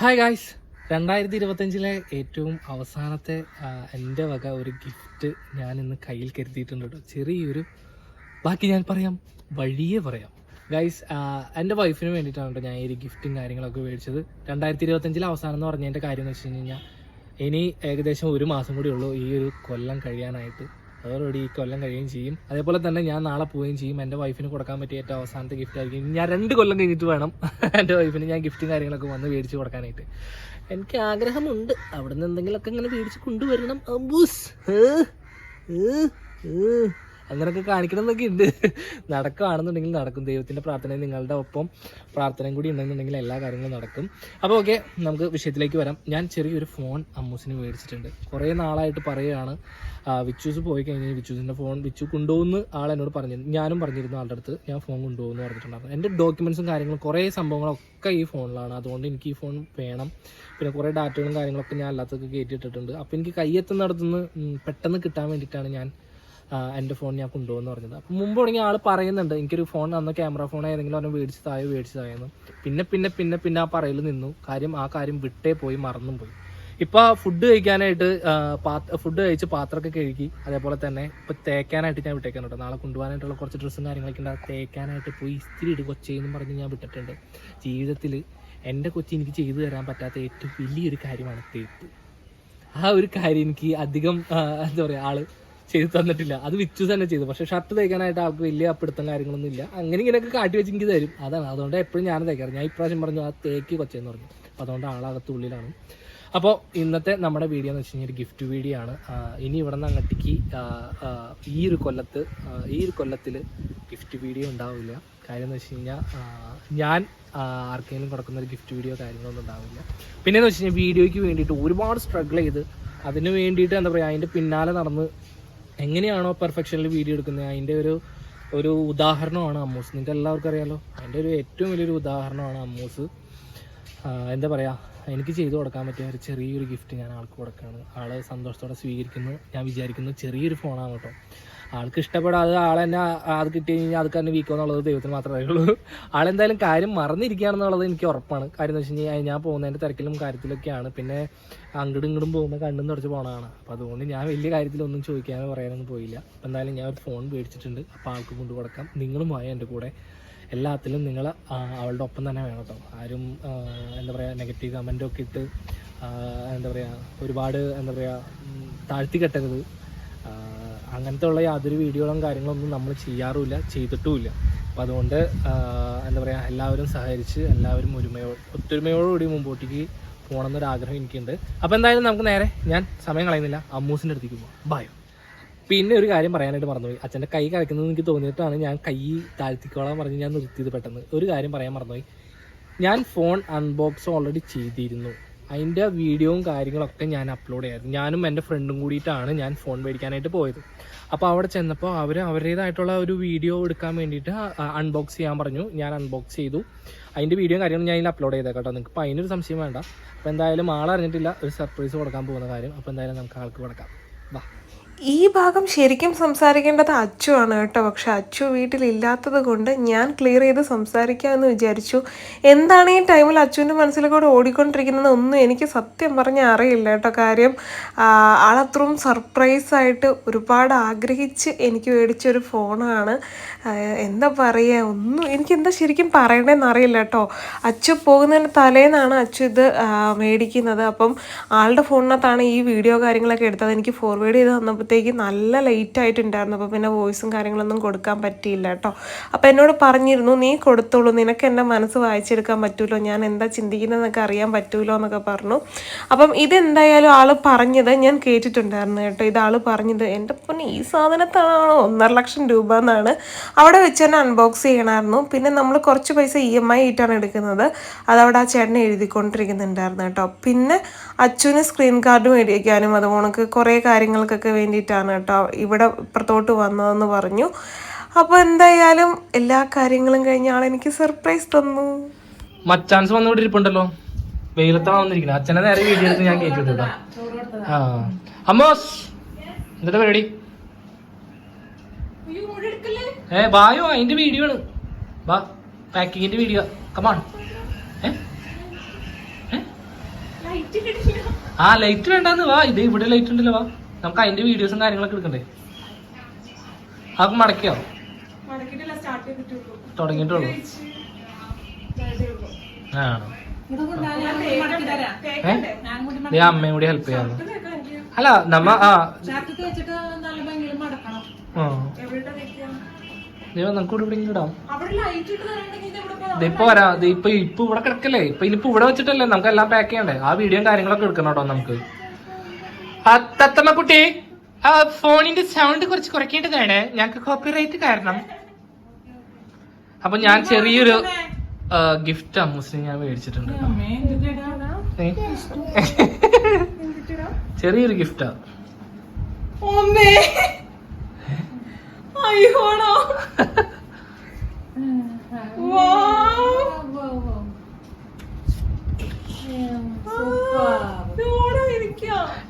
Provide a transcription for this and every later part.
Hi guys രണ്ടായിരത്തി ഇരുപത്തഞ്ചിലെ ഏറ്റവും അവസാനത്തെ എന്റെ വക ഒരു ഗിഫ്റ്റ് ഞാൻ ഇന്ന് കയ്യിൽ കരുതിയിട്ടുണ്ട് കേട്ടോ. ചെറിയൊരു ബാക്കി ഞാൻ പറയാം വഴിയേ പറയാം. ഗൈസ് എന്റെ വൈഫിന് വേണ്ടിയിട്ടാണ് കേട്ടോ ഞാൻ ഈ ഗിഫ്റ്റും കാര്യങ്ങളൊക്കെ മേടിച്ചത്. രണ്ടായിരത്തി ഇരുപത്തഞ്ചിലെ അവസാനം എന്ന് പറഞ്ഞതിന്റെ കാര്യം എന്ന് വെച്ച് കഴിഞ്ഞാൽ ഇനി ഏകദേശം ഒരു മാസം കൂടി ഉള്ളൂ ഈ ഒരു കൊല്ലം കഴിയാനായിട്ട്. അതോടുകൂടി ഈ കൊല്ലം കഴിയുകയും ചെയ്യും. അതേപോലെ തന്നെ ഞാൻ നാളെ പോവുകയും ചെയ്യും. എന്റെ വൈഫിന് കൊടുക്കാൻ പറ്റിയ ഏറ്റവും അവസാനത്തെ ഗിഫ്റ്റ് ആയിരിക്കും. ഞാൻ രണ്ട് കൊല്ലം കഴിഞ്ഞിട്ട് വേണം എന്റെ വൈഫിന് ഞാൻ ഗിഫ്റ്റും കാര്യങ്ങളൊക്കെ വന്ന് മേടിച്ച് കൊടുക്കാനായിട്ട്. എനിക്ക് ആഗ്രഹമുണ്ട്. അവിടെ നിന്ന് എന്തെങ്കിലുമൊക്കെ ഇങ്ങനെ മേടിച്ച് കൊണ്ടുവരണം. അമ്പൂസ്. ഏ, ഏ. അങ്ങനെയൊക്കെ കാണിക്കണം എന്നൊക്കെ ഉണ്ട്. നടക്കുകയാണെന്നുണ്ടെങ്കിൽ നടക്കും. ദൈവത്തിന്റെ പ്രാർത്ഥന നിങ്ങളുടെ ഒപ്പം പ്രാർത്ഥനയും കൂടി ഉണ്ടെന്നുണ്ടെങ്കിൽ എല്ലാ കാര്യങ്ങളും നടക്കും. അപ്പോൾ ഓക്കെ നമുക്ക് വിഷയത്തിലേക്ക് വരാം. ഞാൻ ചെറിയൊരു ഫോൺ അമ്മൂസിന് മേടിച്ചിട്ടുണ്ട്. കുറേ നാളായിട്ട് പറയുകയാണ് വിച്ചൂസ് പോയി കഴിഞ്ഞാൽ വിച്ചൂസിന്റെ ഫോൺ വിച്ചു കൊണ്ടുപോകുന്ന ആൾ എന്നോട് പറഞ്ഞിരുന്നു. ഞാനും പറഞ്ഞിരുന്നു ആളുടെ അടുത്ത് ഞാൻ ഫോൺ കൊണ്ടുപോകുന്നു പറഞ്ഞിട്ടുണ്ടായിരുന്നു. എന്റെ ഡോക്യുമെൻസും കാര്യങ്ങളും കുറേ സംഭവങ്ങളൊക്കെ ഈ ഫോണിലാണ് അതുകൊണ്ട് എനിക്ക് ഈ ഫോൺ വേണം. പിന്നെ കുറേ ഡാറ്റകളും കാര്യങ്ങളൊക്കെ ഞാൻ അല്ലാത്തൊക്കെ കയറ്റിയിട്ടിട്ടുണ്ട് അപ്പോൾ എനിക്ക് കയ്യെത്തുന്നിടത്തുനിന്ന് പെട്ടെന്ന് കിട്ടാൻ വേണ്ടിയിട്ടാണ് ഞാൻ എന്റെ ഫോൺ ഞാൻ കൊണ്ടുപോകുന്നു പറഞ്ഞത്. അപ്പം മുമ്പ് തുടങ്ങിയ ആൾ പറയുന്നുണ്ട് എനിക്കൊരു ഫോൺ അന്ന് ക്യാമറ ഫോൺ ഏതെങ്കിലും അവനെ മേടിച്ച് തായോ മേടിച്ച് തായെന്ന് പിന്നെ പിന്നെ പിന്നെ പിന്നെ ആ പറയൽ നിന്നു. കാര്യം ആ കാര്യം വിട്ടേ പോയി മറന്നും പോയി. ഇപ്പൊ ഫുഡ് കഴിക്കാനായിട്ട് ഫുഡ് കഴിച്ച് പാത്രമൊക്കെ കഴുകി അതേപോലെ തന്നെ ഇപ്പം തേക്കാനായിട്ട് ഞാൻ വിട്ടേക്കാൻ നാളെ കൊണ്ടുപോകാനായിട്ടുള്ള കുറച്ച് ഡ്രസ്സും കാര്യങ്ങളൊക്കെ ഉണ്ട്. തേക്കാനായിട്ട് പോയി ഇസ്തിരി ഇട് കൊച്ചേന്നും പറഞ്ഞ് ഞാൻ വിട്ടിട്ടുണ്ട്. ജീവിതത്തിൽ എന്റെ കൊച്ചി എനിക്ക് ചെയ്തു തരാൻ പറ്റാത്ത ഏറ്റവും വലിയൊരു കാര്യമാണ് തേപ്പ്. ആ ഒരു കാര്യം എനിക്ക് അധികം എന്താ പറയുക ആൾ ചെയ്തു തന്നിട്ടില്ല. അത് വിച്ചു തന്നെ ചെയ്തു. പക്ഷെ ഷർട്ട് തയ്ക്കാനായിട്ട് ആൾക്ക് വലിയ അപ്പിടുത്തം കാര്യങ്ങളൊന്നും ഇല്ല. അങ്ങനെ ഇങ്ങനെയൊക്കെ കാട്ടി വെച്ച് എനിക്ക് തരും. അതാണ്. അതുകൊണ്ട് എപ്പോഴും ഞാൻ തയ്ക്കാറ് ഞാൻ ഇപ്രാവശ്യം പറഞ്ഞു ആ തേക്ക് കൊച്ചെന്ന് പറഞ്ഞു. അപ്പോൾ അതുകൊണ്ട് ആളകത്ത് ഉള്ളിലാണ്. അപ്പോൾ ഇന്നത്തെ നമ്മുടെ വീഡിയോ എന്ന് വെച്ച് കഴിഞ്ഞാൽ ഒരു ഗിഫ്റ്റ് വീഡിയോ ആണ്. ഇനി ഇവിടെ നിന്ന് അങ്ങോട്ടേക്ക് ഈ ഒരു കൊല്ലത്ത് ഈ ഒരു കൊല്ലത്തിൽ ഗിഫ്റ്റ് വീഡിയോ ഉണ്ടാവില്ല. കാര്യം എന്ന് വെച്ച് കഴിഞ്ഞാൽ ഞാൻ ആർക്കെങ്കിലും കൊടുക്കുന്ന ഒരു ഗിഫ്റ്റ് വീഡിയോ കാര്യങ്ങളൊന്നും ഉണ്ടാവില്ല. പിന്നെ എന്ന് വെച്ച് കഴിഞ്ഞാൽ വീഡിയോയ്ക്ക് വേണ്ടിയിട്ട് ഒരുപാട് സ്ട്രഗിൾ ചെയ്ത് അതിന് വേണ്ടിയിട്ട് എന്താ പറയുക അതിന്റെ പിന്നാലെ നടന്ന് എങ്ങനെയാണോ പെർഫെക്ഷനിൽ വീഡിയോ എടുക്കുന്നത്? അതിന്റെ ഒരു ഒരു ഉദാഹരണമാണ് അമ്മൂസ്. നിങ്ങൾക്ക് എല്ലാവർക്കും അറിയാലോ? അതിന്റെ ഒരു ഏറ്റവും വലിയൊരു ഉദാഹരണമാണ് അമ്മൂസ്. എന്താ പറയുക എനിക്ക് ചെയ്തു കൊടുക്കാൻ പറ്റിയ ഒരു ചെറിയൊരു ഗിഫ്റ്റ് ഞാൻ ആൾക്ക് കൊടുക്കുകയാണ്. ആൾ സന്തോഷത്തോടെ സ്വീകരിക്കുന്നു. ഞാൻ വിചാരിക്കുന്നു ചെറിയൊരു ഫോണാണ് കേട്ടോ. ആൾക്ക് ഇഷ്ടപ്പെടാതെ ആൾ തന്നെ അത് കിട്ടി കഴിഞ്ഞാൽ അത് തന്നെ വീക്കോ എന്നുള്ളത് ദൈവത്തിന് മാത്രമേ അറിയുള്ളൂ. ആളെന്തായാലും കാര്യം മറന്നിരിക്കുകയാണെന്നുള്ളത് എനിക്ക് ഉറപ്പാണ്. കാര്യം എന്ന് വെച്ച് കഴിഞ്ഞാൽ ഞാൻ പോകുന്നതിന്റെ തിരക്കിലും കാര്യത്തിലൊക്കെയാണ്. പിന്നെ അങ്ങോട്ടും ഇങ്ങോട്ടും പോകുമ്പോൾ കണ്ണും തുടച്ച് പോകണതാണ് അപ്പോൾ അതുകൊണ്ട് ഞാൻ വലിയ കാര്യത്തിലൊന്നും ചോദിക്കാൻ പറയാനൊന്നും പോയില്ല. അപ്പോൾ എന്തായാലും ഞാൻ ഒരു ഫോൺ മേടിച്ചിട്ടുണ്ട്. അപ്പോൾ ആൾക്ക് കൊണ്ടു കൊടുക്കാം. നിങ്ങളും ആയി എന്റെ കൂടെ എല്ലാത്തിലും നിങ്ങൾ അവളുടെ ഒപ്പം തന്നെ വേണം കേട്ടോ. ആരും എന്താ പറയുക നെഗറ്റീവ് കമന്റൊക്കെ ഇട്ട് എന്താ പറയുക ഒരുപാട് എന്താ പറയുക താഴ്ത്തി കെട്ടരുത്. അങ്ങനത്തെ ഉള്ള യാതൊരു വീഡിയോകളും കാര്യങ്ങളൊന്നും നമ്മൾ ചെയ്യാറുമില്ല ചെയ്തിട്ടുമില്ല. അപ്പോൾ അതുകൊണ്ട് എന്താ പറയുക എല്ലാവരും സഹകരിച്ച് എല്ലാവരും ഒരുമയോ ഒത്തൊരുമയോടുകൂടി മുമ്പോട്ടേക്ക് പോകണമെന്നൊരു ആഗ്രഹം എനിക്കുണ്ട്. അപ്പോൾ എന്തായാലും നമുക്ക് നേരെ ഞാൻ സമയം കളയുന്നില്ല. അമ്മൂസിന്റെ അടുത്തേക്ക് പോകാം ബായോ പിന്നെ ഒരു കാര്യം പറയാനായിട്ട് മറന്നുപോയി. അച്ഛന്റെ കൈ കളിക്കുന്നത് എനിക്ക് തോന്നിയിട്ടാണ് ഞാൻ കൈ താഴ്ത്തിക്കോളാൻ പറഞ്ഞ് ഞാൻ നിർത്തിയത് പെട്ടെന്ന്. ഒരു കാര്യം പറയാൻ മറന്നുപോയി. ഞാൻ ഫോൺ അൺബോക്സ് ഓൾറെഡി ചെയ്തിരുന്നു. അതിന്റെ വീഡിയോയും കാര്യങ്ങളൊക്കെ ഞാൻ അപ്ലോഡ് ചെയ്യായിരുന്നു. ഞാനും എന്റെ ഫ്രണ്ടും കൂടിയിട്ടാണ് ഞാൻ ഫോൺ മേടിക്കാനായിട്ട് പോയത്. അപ്പോൾ അവിടെ ചെന്നപ്പോൾ അവർ അവരുടേതായിട്ടുള്ള ഒരു വീഡിയോ എടുക്കാൻ വേണ്ടിയിട്ട് അൺബോക്സ് ചെയ്യാൻ പറഞ്ഞു. ഞാൻ അൺബോക്സ് ചെയ്തു. അതിന്റെ വീഡിയോ കാര്യങ്ങളും ഞാൻ ഇതിൽ അപ്ലോഡ് ചെയ്തേക്കാം കേട്ടോ. നിങ്ങൾക്ക് അപ്പോൾ അതിനൊരു സംശയം വേണ്ട. അപ്പോൾ എന്തായാലും ആളറിഞ്ഞിട്ടില്ല. ഒരു സർപ്രൈസ് കൊടുക്കാൻ പോകുന്ന കാര്യം. അപ്പോൾ എന്തായാലും നമുക്ക് ആൾക്ക് കൊടുക്കാം. ഈ ഭാഗം ശരിക്കും സംസാരിക്കേണ്ടത് അച്ചു ആണ് കേട്ടോ. പക്ഷെ അച്ചു വീട്ടിലില്ലാത്തത് കൊണ്ട് ഞാൻ ക്ലിയർ ചെയ്ത് സംസാരിക്കാമെന്ന് വിചാരിച്ചു. എന്താണ് ഈ ടൈമിൽ അച്ചുവിന്റെ മനസ്സിലൂടെ ഓടിക്കൊണ്ടിരിക്കുന്നത് ഒന്നും എനിക്ക് സത്യം പറഞ്ഞാൽ അറിയില്ല കേട്ടോ. കാര്യം ആളത്രയും സർപ്രൈസായിട്ട് ഒരുപാട് ആഗ്രഹിച്ച് എനിക്ക് മേടിച്ചൊരു ഫോണാണ്. എന്താ പറയുക ഒന്നും എനിക്ക് എന്താ ശരിക്കും പറയണേന്ന് അറിയില്ല കേട്ടോ. അച്ചു പോകുന്നതിന് തലേന്നാണ് അച്ചു ഇത് മേടിക്കുന്നത്. അപ്പം ആളുടെ ഫോണിനകത്താണ് ഈ വീഡിയോ കാര്യങ്ങളൊക്കെ എടുത്തത്. എനിക്ക് ഫോർവേഡ് ചെയ്ത് തന്നപ്പോഴത്തേക്ക് നല്ല ലേറ്റ് ആയിട്ടുണ്ടായിരുന്നു. അപ്പോൾ പിന്നെ വോയിസും കാര്യങ്ങളൊന്നും കൊടുക്കാൻ പറ്റിയില്ല കേട്ടോ. അപ്പോൾ എന്നോട് പറഞ്ഞിരുന്നു നീ കൊടുത്തോളൂ. നിനക്ക് എന്റെ മനസ്സ് വായിച്ചെടുക്കാൻ പറ്റുമല്ലോ ഞാൻ എന്താ ചിന്തിക്കുന്നതെന്നൊക്കെ അറിയാൻ പറ്റുമല്ലോ എന്നൊക്കെ പറഞ്ഞു. അപ്പം ഇതെന്തായാലും ആൾ പറഞ്ഞത് ഞാൻ കേട്ടിട്ടുണ്ടായിരുന്നു കേട്ടോ. ഇതാൾ പറഞ്ഞത് എന്റെ പൊന്നെ ഈ സാധനത്താണോ? ഒന്നര ലക്ഷം രൂപ എന്നാണ്. അവിടെ വെച്ച് തന്നെ അൺബോക്സ് ചെയ്യണമായിരുന്നു പിന്നെ നമ്മൾ കുറച്ച് പൈസ ഇ എം ഐ ആയിട്ടാണ് എടുക്കുന്നത്. അതവിടെ ആ ചേട്ടനെ എഴുതിക്കൊണ്ടിരിക്കുന്നുണ്ടായിരുന്നു കേട്ടോ. പിന്നെ അച്ഛന് സ്ക്രീൻ കാർഡ് മേടിക്കാനും അത് ഉണക്ക് കുറേ കാര്യങ്ങൾക്കൊക്കെ വേണ്ടിയിട്ടാണ് കേട്ടോ ഇവിടെ ഇപ്പുറത്തോട്ട് വന്നതെന്ന് പറഞ്ഞു. അപ്പോൾ എന്തായാലും എല്ലാ കാര്യങ്ങളും കഴിഞ്ഞ ആളെനിക്ക് സർപ്രൈസ് തന്നു. മച്ചാൻസ് വന്നുകൊണ്ട് ഇരിപ്പുണ്ടല്ലോ. വെയിലത്താണ് വന്നിരിക്കുന്നത്. അച്ഛനെ നേരെ വീഡിയോ എടുത്ത് ഞാൻ കയറ്റി വിട്ടു കേട്ടോ. ആ. അമ്മോസ് എന്താ പരിപാടി? ഏ വായോ അതിന്റെ വീഡിയോ ആണ്. വാ പാക്കിങ്ങിന്റെ വീഡിയോ കമാൺ ഏ? ഏ? ആ ലൈറ്റ് വേണ്ടാന്ന് വാ. ഇത് ഇവിടെ ലൈറ്റ് ഉണ്ടല്ലോ വാ. നമുക്ക് അതിന്റെ വീഡിയോസും കാര്യങ്ങളൊക്കെ എടുക്കണ്ടേ? അത് മടക്കിയോ? തുടങ്ങിട്ടുള്ളൂ തുടങ്ങിയിട്ടുള്ളൂ. ആണോ? ഏ അമ്മയും കൂടി ഹെൽപ്പ് ചെയ്യാമോ അല്ല നമ്മ ആ ആ. നമുക്ക് ഇവിടെ എവിടെയെങ്കിലും ഇടാം. ഇതിപ്പോ തരണ്ടെങ്കിൽ ഇത് ഇപ്പൊ ഇപ്പൊ വരാം. ദേ ഇപ്പൊ ഇപ്പൊ ഇവിടെ കിടക്കല്ലേ? ഇപ്പൊ ഇനിയിപ്പോ ഇവിടെ വെച്ചിട്ടല്ലേ? നമുക്ക് എല്ലാം പാക്ക് ചെയ്യണ്ടേ? ആ വീഡിയോയും കാര്യങ്ങളൊക്കെ എടുക്കണം കേട്ടോ നമുക്ക്. തത്തമ്മ കുട്ടി ആ ഫോണിന്റെ സൗണ്ട് കുറച്ച് കുറയ്ക്കേണ്ടതാണ് ഞങ്ങൾക്ക് കോപ്പിറൈറ്റ് കാരണം. അപ്പൊ ഞാൻ ചെറിയൊരു ഗിഫ്റ്റ് മുസ്ലിം ഞാൻ മേടിച്ചിട്ടുണ്ട്? ചെറിയൊരു ഗിഫ്റ്റാ അയ്യോണോ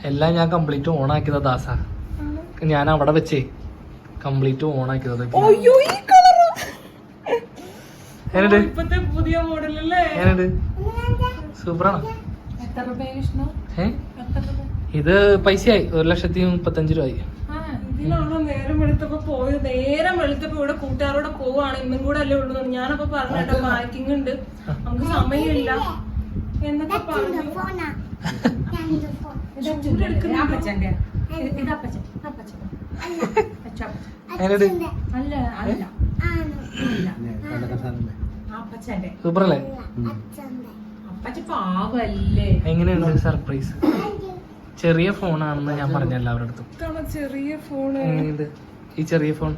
എല്ലാം ഞാൻ കംപ്ലീറ്റ് ഓൺ ആക്കിയതാ ദാസ. ഞാൻ അവിടെ വെച്ചേ. കംപ്ലീറ്റ് ഓൺ ആക്കിയത് സൂപ്പറാണോ? ഇത് പൈസയായി. ഒരു ലക്ഷത്തി മുപ്പത്തഞ്ച് രൂപയായി. ഇതിനാണോ നേരം വെളുത്തപ്പോ പോയത്? നേരം വെളുത്തപ്പോ ഇവിടെ കൂട്ടുകാരോടെ പോവാണ്. ഇന്നും കൂടെ അല്ലേ ഉള്ളൂ ഞാനപ്പൊ പറഞ്ഞിട്ട് പാർക്കിംഗ് പാക്കിംഗ് ഉണ്ട്. നമുക്ക് സമയമില്ല. എന്നൊക്കെ പറഞ്ഞു. സൂപ്പറല്ലേ? പാവല്ലേ. എങ്ങനെയുണ്ട് സർപ്രൈസ്? ചെറിയ ഫോണാണെന്ന് ഞാൻ പറഞ്ഞ എല്ലാവരുടെ അടുത്തും. ചെറിയ ഫോൺ ഈ ചെറിയ ഫോൺ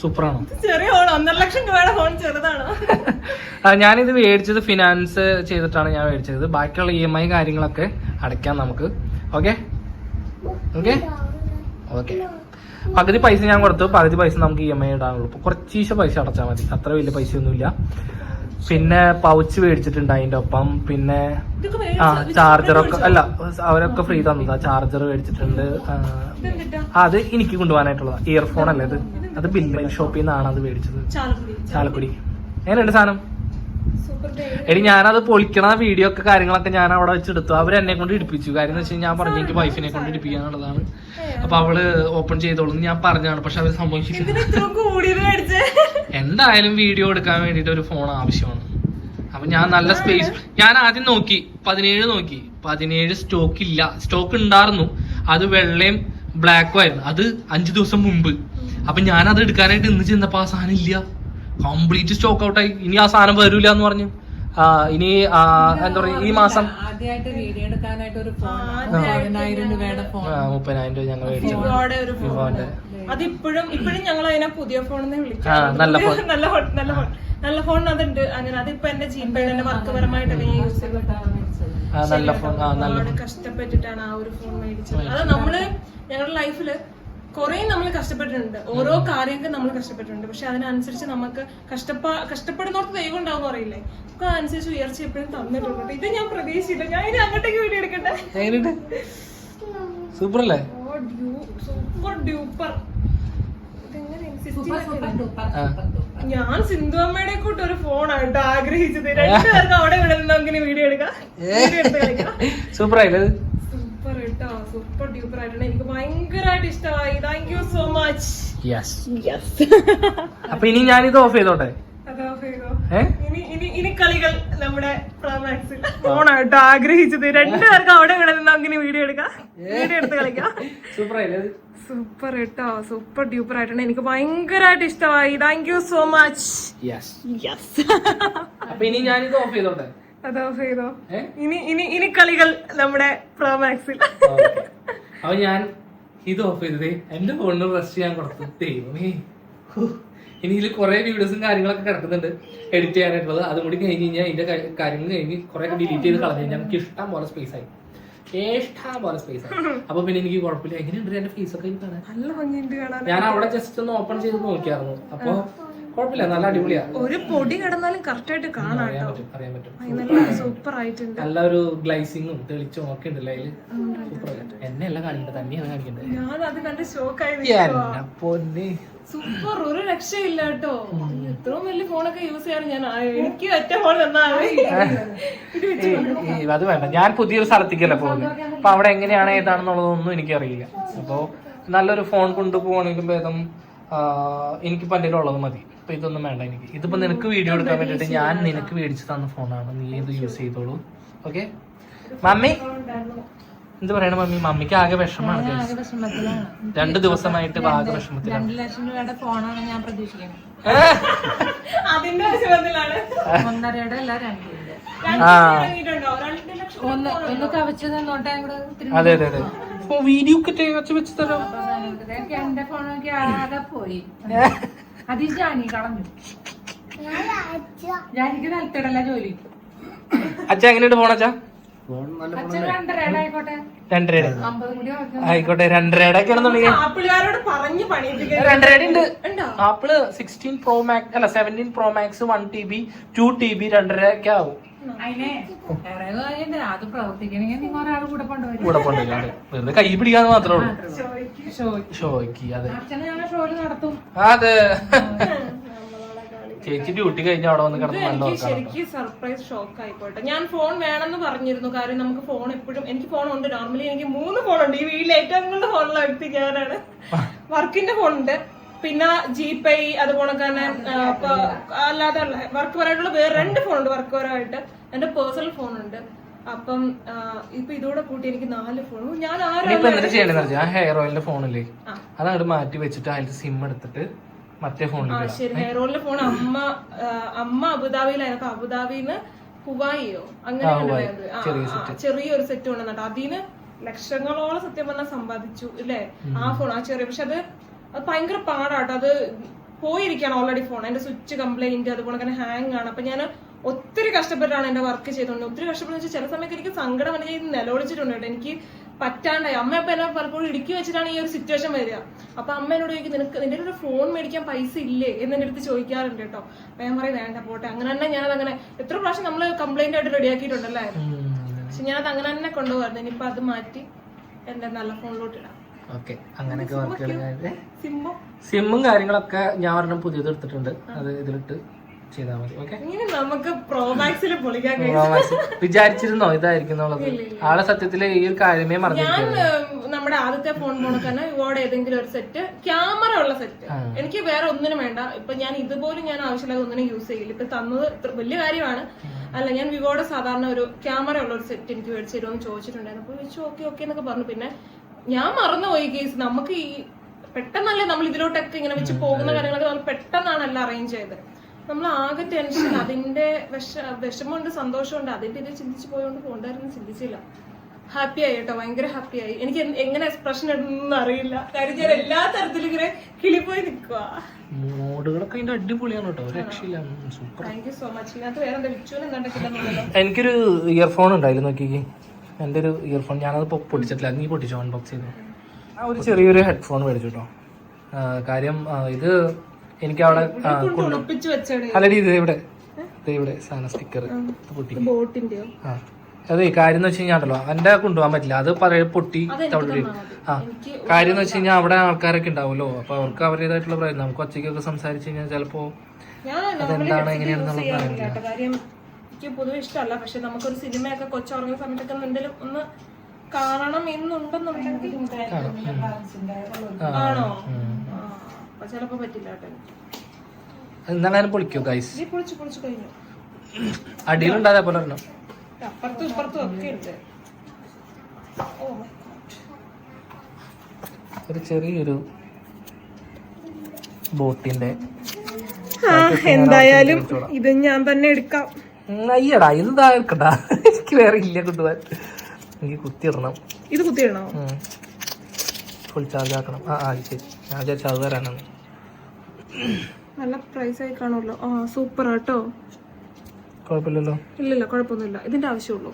സൂപ്പറാണോ? ചെറിയ ഫോൺ ഒന്നര ലക്ഷം രൂപയുടെ ഫോൺ ചെറുതാണോ? ഞാനിത് മേടിച്ചത് ഫിനാൻസ് ചെയ്തിട്ടാണ് ഞാൻ മേടിച്ചത്. ബാക്കിയുള്ള ഇ എം ഐ കാര്യങ്ങളൊക്കെ അടയ്ക്കാം നമുക്ക്. ഓക്കെ? ഓക്കെ? ഓക്കെ. പകുതി പൈസ ഞാൻ കൊടുത്തു. പകുതി പൈസ നമുക്ക് ഇ എം ഐ ഇടാനുള്ളൂ. കുറച്ചീശ പൈസ അടച്ചാൽ മതി. അത്ര വലിയ പൈസ ഒന്നുമില്ല പിന്നെ പൗച്ച് മേടിച്ചിട്ടുണ്ട് അതിന്റെ ഒപ്പം. പിന്നെ ആ ചാർജർ ചാർജറൊക്കെ അല്ല അവരൊക്കെ ഫ്രീ തന്നതാ ചാർജർ മേടിച്ചിട്ടുണ്ട്. അത് എനിക്ക് കൊണ്ടുപോകാനായിട്ടുള്ളതാ. ഇയർഫോൺ അല്ലേ അത് അത് ബില്ല് ഷോപ്പിൽ നിന്നാണ് അത് മേടിച്ചത്. ചാലക്കുടി. എങ്ങനെയുണ്ട് സാധനം? എടി ഞാനത് പൊളിക്കണ വീഡിയോ ഒക്കെ കാര്യങ്ങളൊക്കെ ഞാൻ അവിടെ വെച്ചെടുത്തു. അവർ എന്നെ കൊണ്ട് ഇടിപ്പിച്ചു. കാര്യം എന്ന് വെച്ചാൽ ഞാൻ പറഞ്ഞു എനിക്ക് വൈഫിനെ കൊണ്ട് ഇടിപ്പിക്കാനുള്ളതാണ്. അപ്പൊ അവൾ ഓപ്പൺ ചെയ്തോളൂ ഞാൻ പറഞ്ഞാണ് പക്ഷെ അവർ കൂടിയത് എന്തായാലും വീഡിയോ എടുക്കാൻ വേണ്ടിട്ട് ഒരു ഫോൺ ആവശ്യമാണ്. അപ്പൊ ഞാൻ നല്ല സ്പേസ് ഞാൻ ആദ്യം നോക്കി. പതിനേഴ് നോക്കി. പതിനേഴ് സ്റ്റോക്ക് ഇല്ല. സ്റ്റോക്ക് ഉണ്ടായിരുന്നു. അത് വെള്ളയും ബ്ലാക്കും ആയിരുന്നു. അത് അഞ്ചു ദിവസം മുമ്പ്. അപ്പൊ ഞാൻ അത് എടുക്കാനായിട്ട് ഇന്ന് ചെന്നപ്പോ ആ സാധനം ഇല്ല. കംപ്ലീറ്റ് സ്റ്റോക്ക് ഔട്ടായി ഇനി ആ സാധനം വരൂല എന്ന് പറഞ്ഞു ഇനി എന്താ പറയാ ഈ മാസം ആദ്യമായിട്ട് ഒരു ഫോൺ മുപ്പതിനായിരം രൂപ ഞങ്ങൾ മേടിച്ചത് അതിപ്പോഴും ഇപ്പോഴും ഞങ്ങൾ അതിനെ പുതിയ ഫോൺ എന്ന് വിളിക്കാം. നല്ല ഫോൺ. നല്ല ഫോൺ നല്ല ഫോൺ അതുണ്ട്. അങ്ങനെ അതിപ്പോ എന്റെ ജീപേ വർക്ക് പരമായിട്ടൊക്കെ ഞാൻ യൂസ് ചെയ്തിട്ടാണ് നല്ല ഫോൺ നല്ല കഷ്ടപ്പെട്ടിട്ടാണ് ആ ഒരു ഫോൺ മേടിച്ചത്. അത് നമ്മൾ ഞങ്ങളുടെ ലൈഫിൽ കുറെ നമ്മൾ കഷ്ടപ്പെട്ടിട്ടുണ്ട്. ഓരോ കാര്യങ്ങൾക്ക് നമ്മൾ കഷ്ടപ്പെട്ടിട്ടുണ്ട്. പക്ഷെ അതിനനുസരിച്ച് നമുക്ക് കഷ്ടപ്പാ കഷ്ടപ്പെടുന്നോർത്ത് ദൈവം ഉണ്ടാവും അറിയില്ലേ നമുക്ക് അതനുസരിച്ച് ഉയർച്ച എപ്പോഴും തന്നിട്ടുണ്ട്. ഇത് ഞാൻ പ്രതീക്ഷിച്ചില്ല. ഞാൻ ഇനി അങ്ങോട്ടേക്ക് വീഡിയോ എടുക്കട്ടെ? എങ്ങനെയുണ്ട്? സൂപ്പർ അല്ലേ super duper. Super super super ഞാൻ സിന്ധു അമ്മയുടെ കൂട്ട് ഒരു ഫോണായിട്ട് ആഗ്രഹിച്ചത്. രണ്ടുപേർക്ക് അവിടെ ഇവിടെ നമുക്ക് വീഡിയോ എടുക്കാം. വീഡിയോ എടുത്ത് കളിക്കാം. സൂപ്പർ ആയില്ലേ സൂപ്പർ ആയിട്ടുണ്ട് എനിക്ക് ഭയങ്കരമായിട്ട് ഇഷ്ടമായി. Thank you so much yes yes അപ്പൊ ഇനി ഞാൻ ഇത് ഓഫ് ചെയ്തോട്ടെ? അതാ ഫേഗോ ഏ? ഇനി ഇനി ഇനി കളികൾ നമ്മുടെ പ്രോമാക്സിൽ ഫോണാട്ടോ ആഗ്രഹിച്ചത്. രണ്ടുപേർക്ക് അവിടെ ഇവിടെ നിന്ന് അങ്ങനെ വീഡിയോ എടുക്കാം. വീഡിയോ എടുത്ത് കളിക്കാം. സൂപ്പർ ഇത്? കേട്ടോ സൂപ്പർ ഡ്യൂപ്പർ ആയിട്ടുണ്ട്. എനിക്ക് ഭയങ്കരമായിട്ട് ഇഷ്ടമായി. Thank you so much yes അപ്പൊ ഇനി ഞാനിത് ഓഫ് ചെയ്തോട്ടെ? അതോ ഓഫ് ചെയ്തോ? ഇനി ഇനി ഇനി കളികൾ നമ്മുടെ പ്രോമാക്സിൽ. അപ്പൊ ഞാൻ ഇത് ഓഫ് ചെയ്തത് എന്റെ ഫോണിന് റെസ്റ്റ് ചെയ്യാൻ കൊടുത്തു. ദൈവമേ. ഇനി ഇതിൽ കുറെ വീഡിയോസും കാര്യങ്ങളൊക്കെ കിടക്കുന്നുണ്ട് എഡിറ്റ് ചെയ്യാനായിട്ടുള്ളത്. അതും കൂടി കഴിഞ്ഞ് കഴിഞ്ഞാൽ ഇതിന്റെ കാര്യങ്ങൾ കഴിഞ്ഞ് കുറെ ഡിലീറ്റ് ചെയ്ത് കളഞ്ഞു കഴിഞ്ഞാൽ നമുക്ക് ഇഷ്ടം പോലെ സ്പേസ് ആയി. ഇഷ്ടം പോലെ സ്പേസ് ആയി. അപ്പൊ പിന്നെ എനിക്ക് കുഴപ്പമില്ല. എങ്ങനെയുണ്ട് എന്റെ ഫേസ് ഒക്കെ എനിക്ക് കാണാൻ? ഞാൻ അവിടെ ജസ്റ്റ് ഒന്ന് ഓപ്പൺ ചെയ്ത് നോക്കിയായിരുന്നു. അപ്പൊ കുഴപ്പമില്ല നല്ല അടിപൊളിയാ. ഒരു പൊടി കിടന്നാലും കറക്റ്റ് ആയിട്ട് കാണാം അറിയാൻ പറ്റും അറിയാൻ പറ്റും. നല്ല സൂപ്പർ ആയിട്ടുണ്ട്. നല്ല ഒരു ഗ്ലൈസിങ്ങും തെളിച്ചും ഒക്കെ ഉണ്ട് അതിൽ. സൂപ്പർ എന്നെ അല്ല കാണിക്കണ്ട? തന്നെയാണ് കാണിക്കേണ്ടത് ഞാൻ അത് കണ്ട് ഷോക്കായി സൂപ്പർ ഒരു രക്ഷയില്ല കേട്ടോ. ഇത്രയും വലിയ ഫോണൊക്കെ യൂസ് ചെയ്യാറ് ഞാൻ എനിക്ക് ഒറ്റ ഫോൺ തന്നാണ് അത് വേണ്ട. ഞാൻ പുതിയൊരു സ്ഥലത്തേക്കല്ല പോകുന്നത്. അപ്പൊ അവിടെ എങ്ങനെയാണ് ഏതാണെന്നുള്ളതൊന്നും എനിക്കറിയില്ല. അപ്പോ നല്ലൊരു ഫോൺ കൊണ്ടുപോകണമെങ്കിലും ഭേദം ആ, എനിക്കിപ്പോ എന്റെ ഉള്ളത് മതി. ഇപ്പൊ ഇതൊന്നും വേണ്ട എനിക്ക്. ഇതിപ്പോ നിനക്ക് വീഡിയോ എടുക്കാൻ വേണ്ടിട്ട് ഞാൻ നിനക്ക് മേടിച്ചു തന്ന ഫോണാണ്. നീ ഇത് യൂസ് ചെയ്തോളൂ. Okay mummy? എന്ത് പറയണ മമ്മി? മമ്മിക്ക് ആകെ വിഷമാണ് രണ്ടു ആകെ വിഷമത്തിലാണ്. രണ്ട് ദിവസമായിട്ട് ആകെ വിഷമത്തിലാണ്. അതെ അതെ അതെ. വീഡിയോ ഒക്കെ വെച്ച് തരാം. എന്റെ ഫോണൊക്കെ ആകെ പോയി. അത് ജാനി കളഞ്ഞു. ജാനിക്ക് നിലത്തിടല്ല ജോലി. അച്ഛ എങ്ങനെയുണ്ട് ഫോൺ അച്ഛാ? ആയിക്കോട്ടെ. ആപ്പിൾ സിക്സ്റ്റീൻ പ്രോ മാക്സ് അല്ല seventeen pro max one T B two T B രണ്ടര ഒക്കെ ആവും കൂടെ കൊണ്ടുവരും കൂടെ കൊണ്ടില്ലാണ്ട് വെറുതെ കൈ പിടിക്കാന്ന് മാത്രമേ ഉള്ളൂ. ഷോയ്ക്ക്. അതെ. അതെ. ചേച്ചി ഡ്യൂട്ടി കഴിഞ്ഞ അവിടെ വന്ന് കിടന്ന് നല്ല ശരിക്കും സർപ്രൈസ് ഷോക്ക് ആയിക്കോട്ടെ. ഞാൻ ഫോൺ വേണമെന്ന് പറഞ്ഞിരുന്നു. കാര്യം നമുക്ക് ഫോൺ എപ്പോഴും എനിക്ക് ഫോൺ ഉണ്ട്. നോർമലി എനിക്ക് മൂന്ന് ഫോൺ ഉണ്ട്. ഈ വീട്ടിൽ ഏറ്റവും കൂടുതൽ ഫോണുള്ള വ്യക്തി ഞാനാണ്. വർക്കിന്റെ ഫോൺ ഉണ്ട്. പിന്നെ ജി പേ അതുപോലെ തന്നെ അല്ലാതെ വർക്ക് പരമായിട്ടുള്ള വേറെ രണ്ട് ഫോൺ ഉണ്ട്. വർക്ക് പരമായിട്ട്. എന്റെ പേഴ്സണൽ ഫോൺ ഉണ്ട്. അപ്പം ആ, ഇപ്പൊ ഇതോടെ കൂട്ടി എനിക്ക് നാല് ഫോണും ഞാൻ ഇനിയിപ്പോ ചെയ്യണ്ടെന്ന് വെച്ചാൽ ഹെയർ ഓയിലിന്റെ ഫോണില്ലേ അതങ്ങോട്ട് മാറ്റി വെച്ചിട്ട് അതിന്റെ സിം എടുത്തിട്ട് മറ്റേ ഫോണിൽ ആ ശരി. ഹെയർ ഓയിലിന്റെ ഫോൺ അമ്മ അമ്മ അബുദാബിയിലായിരുന്നു അപ്പൊ അബുദാബിന്ന് ഹുവായിയോ അങ്ങനെ. ആ, ആ, ചെറിയൊരു സെറ്റ് കൊണ്ടുവന്നിട്ട് അതിന് ലക്ഷങ്ങളോളം സത്യം പറഞ്ഞാൽ സമ്പാദിച്ചു ഇല്ലേ? ആ ഫോൺ ആ ചെറിയ പക്ഷെ അത് അത് ഭയങ്കര പാടാട്ടോ. അത് പോയിരിക്കാണ് ഓൾറെഡി ഫോൺ അതിന്റെ സ്വിച്ച് കംപ്ലൈന്റ് അതുപോലെ തന്നെ ഹാങ് ആണ്. അപ്പൊ ഞാൻ ഒത്തിരി കഷ്ടപ്പെട്ടാണ് എന്റെ വർക്ക് ചെയ്തോണ്ട്. ഒത്തിരി കഷ്ടപ്പെട്ടു വെച്ചാൽ ചില സമയത്ത് എനിക്ക് സങ്കടം വന്നു നിലവിളിച്ചിട്ടുണ്ട് കേട്ടോ. എനിക്ക് പറ്റാണ്ടായി. അമ്മ അപ്പൊ എന്നെ പലപ്പോഴും ഇടുക്കി വെച്ചിട്ടാണ് ഈ ഒരു സിറ്റുവേഷൻ വരിക. അപ്പൊ അമ്മ എന്നോട് ചോദിക്കും നിനക്ക് നിന്റെ ഒരു ഫോൺ മേടിക്കാൻ പൈസ ഇല്ലേ? എന്ന് എന്റെ അടുത്ത് ചോദിക്കാറുണ്ട് കേട്ടോ. അപ്പൊ ഞാൻ പറയും വേണ്ട പോട്ടെ. അങ്ങനെ തന്നെ ഞാനത് അങ്ങനെ എത്ര പ്രാവശ്യം നമ്മൾ കംപ്ലൈന്റ് ആയിട്ട് റെഡിയാക്കിയിട്ടുണ്ടല്ലേ? പക്ഷെ ഞാനത് അങ്ങനെ തന്നെ കൊണ്ടുപോകാറുണ്ട്. ഇനിയിപ്പൊ അത് മാറ്റി എന്റെ നല്ല ഫോണിലോട്ട് ഇടാം. ഓക്കെ അങ്ങനെയൊക്കെ വർക്കുകൾ സിമ്മോ സിമ്മും കാര്യങ്ങളൊക്കെ ഞാൻ ഒരെണ്ണം പുതിയത് എടുത്തിട്ടുണ്ട്. അത് ഇതിലിട്ട് ചെയ്താൽ മതി ഓക്കെ ഇങ്ങനെ നമുക്ക് പ്രോമാക്സിൽ പൊളിക്കാൻ കഴിയും. വിചാരിച്ചിരുന്നോ ഇതായിരിക്കും എന്നുള്ളത് ആളെ സത്യത്തിൽ ഈ ഒരു കാര്യമേ ഞാൻ ഉം, നമ്മുടെ ആദ്യത്തെ ഫോൺ തന്നെ ഇവോടെ ഏതെങ്കിലും ഒരു സെറ്റ് ക്യാമറ ഉള്ള സെറ്റ് എനിക്ക് വേറെ ഒന്നിനും വേണ്ട. ഇപ്പൊ ഞാൻ ഇതുപോലും ഞാൻ ആവശ്യമില്ലാതെ ഒന്നിനും യൂസ് ചെയ്യില്ല. ഇപ്പൊ തന്നത് വലിയ കാര്യമാണ്. അല്ല ഞാൻ വിവോടെ സാധാരണ ഒരു ക്യാമറ ഉള്ള ഒരു സെറ്റ് എനിക്ക് മേടിച്ചു തരുമെന്ന് ചോദിച്ചിട്ടുണ്ടായിരുന്നു. അപ്പൊ ചോദിച്ചു ഓക്കെ ഓക്കെ എന്നൊക്കെ പറഞ്ഞു. പിന്നെ ഞാൻ മറന്നുപോയി കേസ് നമുക്ക് ഈ പെട്ടെന്നല്ലേ നമ്മൾ ഇതിലോട്ടൊക്കെ ഇങ്ങനെ വെച്ച് പോകുന്ന കാര്യങ്ങളൊക്കെ നമ്മൾ പെട്ടെന്നാണ് എല്ലാം അറേഞ്ച് ചെയ്തത്. നമ്മൾ ആകെ ടെൻഷൻ അതിന്റെ വിഷ വിഷമമുണ്ട് സന്തോഷമുണ്ട്. അതിന്റെ ഇത് ചിന്തിച്ചു പോയോണ്ട് പോകണ്ടായിരുന്നു ചിന്തിച്ചില്ല. ഹാപ്പി ആയി കേട്ടോ ഭയങ്കര ഹാപ്പി ആയി. എനിക്ക് എങ്ങനെ എക്സ്പ്രഷൻ ഇടുന്നൊന്നും അറിയില്ല. കാര്യം ഞാൻ എല്ലാ തരത്തിലും ഇങ്ങനെ കിളിപ്പോയി നിൽക്കുക അതിന്റെ അടിപൊളിയാണ് കേട്ടോ രക്ഷയില്ല. Super thank you so much ഇതിനകത്ത് വേറെ എന്താ എനിക്കൊരു ഇയർഫോൺ ഉണ്ടായിരുന്നു നോക്കിക്ക്. എന്റെ ഒരു ഇയർഫോൺ ഞാനത് പൊട്ടിച്ചിട്ടില്ല. നീ പൊട്ടിച്ചോ അൺബോക്സ് ചെയ്തു? ആ ഒരു ചെറിയൊരു ഹെഡ്ഫോൺ മേടിച്ചു കേട്ടോ. കാര്യം ഇത് എനിക്ക് അവിടെ അല്ലടി ഇത് ഇവിടെ. ഇത് ഇവിടെ സാധനം സ്റ്റിക്കർ പൊട്ടി. ആ. അതെ കാര്യം എന്ന് വെച്ച് കഴിഞ്ഞാൽ എന്റെ കൊണ്ടുപോകാൻ പറ്റില്ല. അത് പറയ പൊട്ടി തവിടി ആ. കാര്യം എന്ന് വെച്ച് കഴിഞ്ഞാൽ അവിടെ ആൾക്കാരൊക്കെ ഉണ്ടാവുമല്ലോ. അപ്പൊ അവർക്ക് അവരുടേതായിട്ടുള്ള പ്രായം നമുക്ക് ഒച്ചയ്ക്കൊക്കെ സംസാരിച്ചു കഴിഞ്ഞാൽ ചിലപ്പോ അതെന്താണ് എങ്ങനെയാണെന്നുള്ള എനിക്ക് പൊതുവെ ഇഷ്ടമല്ല. പക്ഷെ നമുക്കൊരു സിനിമയൊക്കെ കൊച്ചുറങ്ങുന്ന സമയത്തൊക്കെ എന്തെങ്കിലും ഒന്ന് കാണണം എന്നുണ്ടെന്നുണ്ടെങ്കിൽ ആണോ? ആ, അപ്പൊ പറ്റില്ല കേട്ടോ പൊളിക്കോ ഗൈസ് ഇത് പൊളിച്ച് പൊളിച്ച് കഴിഞ്ഞു? അടിയിലുണ്ടാതെ പോലെ ഒരെണ്ണം അപ്പുറത്തും ഇപ്പുറത്തും ഒക്കെ ഉണ്ട്. ഓ ഒരു ചെറിയൊരു ബോട്ടിന്റെ എന്തായാലും ഇത് ഞാൻ തന്നെ എടുക്കാം. അയ്യടാ ഇത് താഴെക്കട്ടാ എനിക്ക് വേറെ ഇല്ല കിട്ടുവാൻ. എനിക്ക് കുത്തിയിടണം ഇത് കുത്തിയിടണോ ഫുൾ ചാർജ് ആക്കണം. ആ ആ ശരി. ഞാൻ വിചാരിച്ചു അത് തരാനാണ്. നല്ല പ്രൈസ് ആയി കാണുമല്ലോ. ആ സൂപ്പർ ആട്ടോ. കുഴപ്പമില്ലല്ലോ? ഇല്ലല്ല കുഴപ്പമൊന്നുമില്ല. ഇതിന്റെ ആവശ്യമുള്ളൂ.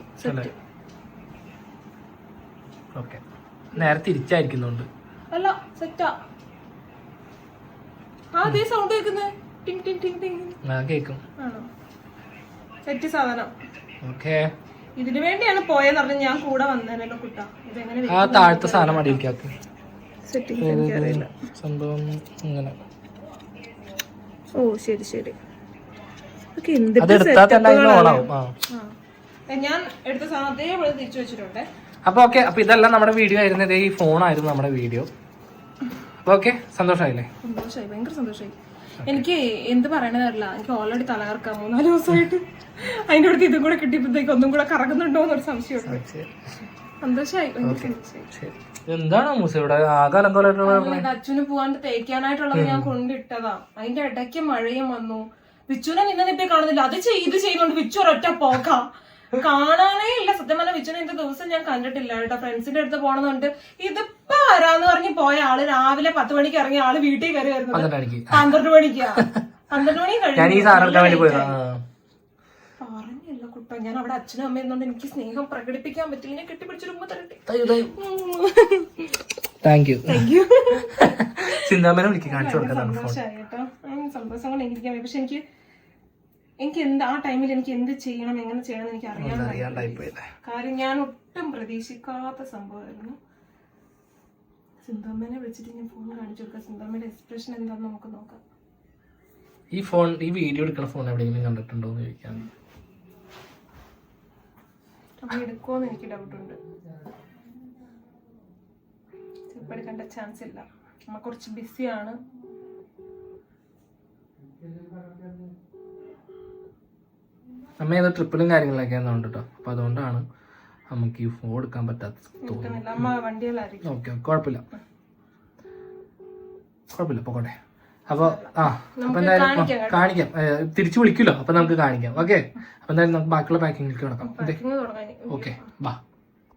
ഓക്കെ നേരെ തിരിച്ചായിരിക്കുന്നുണ്ട് അല്ല സെറ്റാ ആ. അതേ സൗണ്ട് കേൾക്കുന്നേ. ടിങ് ടിങ് ടിങ് ടിങ്. ആ കേൾക്കും. ആണോ? സെറ്റ് സാധനം. ഓക്കെ ഇതിനു വേണ്ടിയാണ് പോയെന്ന് പറഞ്ഞ ഞാൻ കൂടെ വന്നേനല്ലോ കുട്ട. ഇതെങ്ങനെ ആ താഴത്തെ സാധനം അടിയിലേക്കാക്ക് സെറ്റിംഗ് എനിക്കറിയില്ല സംഭവം? ഇങ്ങനെ ഓ ശരി ശരി. ഓക്കെ എന്ത് അത് എടുത്താൽ ഓണാവും. ആ. ഞാൻ എടുത്ത സാധനം അതേപോലെ തിരിച്ചു വെച്ചിട്ടുണ്ട്. അപ്പൊ ഓക്കെ അപ്പൊ ഇതെല്ലാം നമ്മുടെ വീഡിയോ ആയിരുന്നു ഈ ഫോണായിരുന്നു നമ്മുടെ വീഡിയോ. അപ്പൊ ഓക്കെ സന്തോഷമായില്ലേ സന്തോഷമായി ഭയങ്കര സന്തോഷമായി എനിക്ക് എന്ത് അറിയില്ല. എനിക്ക് ഓൾറെഡി തലകറക്കാം മൂന്നാൽ ദിവസമായിട്ട്. അതിന്റെ അടുത്ത് ഇതും കൂടെ കിട്ടിയപ്പോഴത്തേക്ക് ഒന്നും കൂടെ കറങ്ങുന്നുണ്ടോ എന്നൊരു സംശയമുണ്ട്. സന്തോഷമായി എന്താണ് മൂസ ഇവിടെ? ആകെ അലങ്കോലായിട്ടുള്ള ഇത് അച്ഛന് പോവാണ്ട് തേക്കാനായിട്ടുള്ളത് ഞാൻ കൊണ്ടിട്ടതാ. അതിന്റെ ഇടയ്ക്ക് മഴയും വന്നു. വിച്ചുനെ നിന്നെ നിപ്പേ കാണുന്നില്ല. അത് ചെയ്ത് ചെയ്യുന്നുണ്ട്. വിച്ചു ഒരൊറ്റ പോക്ക. കാണാനേ ഇല്ല. സത്യം പറഞ്ഞ വിച്ചുനെ ഇന്നത്തെ ദിവസം ഞാൻ കണ്ടിട്ടില്ല കേട്ടോ. ഫ്രണ്ട്സിന്റെ അടുത്ത് പോണെന്നുണ്ട്. ഇതിപ്പോ ആരാന്ന് പറഞ്ഞ് പോയ ആൾ രാവിലെ പത്ത് മണിക്ക് ഇറങ്ങിയ ആൾ വീട്ടിൽ കയറി വരുന്നത് പന്ത്രണ്ട് മണിക്ക്. പന്ത്രണ്ട് മണി കഴിഞ്ഞു. പറഞ്ഞല്ലോ കുട്ട. ഞാൻ അവിടെ അച്ഛനും അമ്മയും എന്നോണ്ട് എനിക്ക് സ്നേഹം പ്രകടിപ്പിക്കാൻ പറ്റില്ല. ഞാൻ കെട്ടിപ്പിടിച്ചൊരു ഉമ്മ തരട്ടെ. Thank you. ചിന്താമനെ കാണിച്ചു സന്തോഷം കൊണ്ട് എനിക്ക് പക്ഷെ എനിക്ക് എനിക്ക് എന്ത് ആ ടൈമിൽ എനിക്ക് എന്ത് ചെയ്യണം എങ്ങനെ ചെയ്യണം എന്ന് എനിക്ക് അറിയാൻ കാര്യം ഞാൻ ഒട്ടും പ്രതീക്ഷിക്കാത്ത സംഭവമായിരുന്നു. സിന്ധമ്മനെ വിളിച്ചിട്ട് ഞാൻ ഫോൺ കാണിച്ചു കൊടുക്കാം. സിന്ധമ്മയുടെ എക്സ്പ്രഷൻ എന്താന്ന് നമുക്ക് നോക്കാം. ഈ ഫോൺ ഈ വീഡിയോ എടുക്കുന്ന ഫോൺ എവിടെയെങ്കിലും കണ്ടിട്ടുണ്ടോ എന്ന് ചോദിക്കാൻ അമ്മ എടുക്കുമോന്ന് എനിക്ക് ഡൗട്ട് ഉണ്ട്. ചിലപ്പോൾ എടുക്കേണ്ട ചാൻസ് ഇല്ല. അമ്മ കുറച്ച് ബിസിയാണ് അമ്മ ഏതോ ട്രിപ്പിലും കാര്യങ്ങളൊക്കെ ആണെന്നുണ്ട് കേട്ടോ അപ്പൊ അതുകൊണ്ടാണ് നമുക്ക് ഈ ഫോൺ എടുക്കാൻ പറ്റാത്തത് തോന്നുന്നു ഓക്കെ കുഴപ്പമില്ല. കുഴപ്പമില്ല പോകട്ടെ. അപ്പൊ ആ അപ്പൊ എന്തായാലും കാണിക്കാം തിരിച്ചു വിളിക്കുമല്ലോ. അപ്പൊ നമുക്ക് കാണിക്കാം. ഓക്കെ? അപ്പൊ എന്തായാലും നമുക്ക് ബാക്കിയുള്ള പാക്കിങ്ങിലേക്ക് കിടക്കാം. ഓക്കെ ബാ.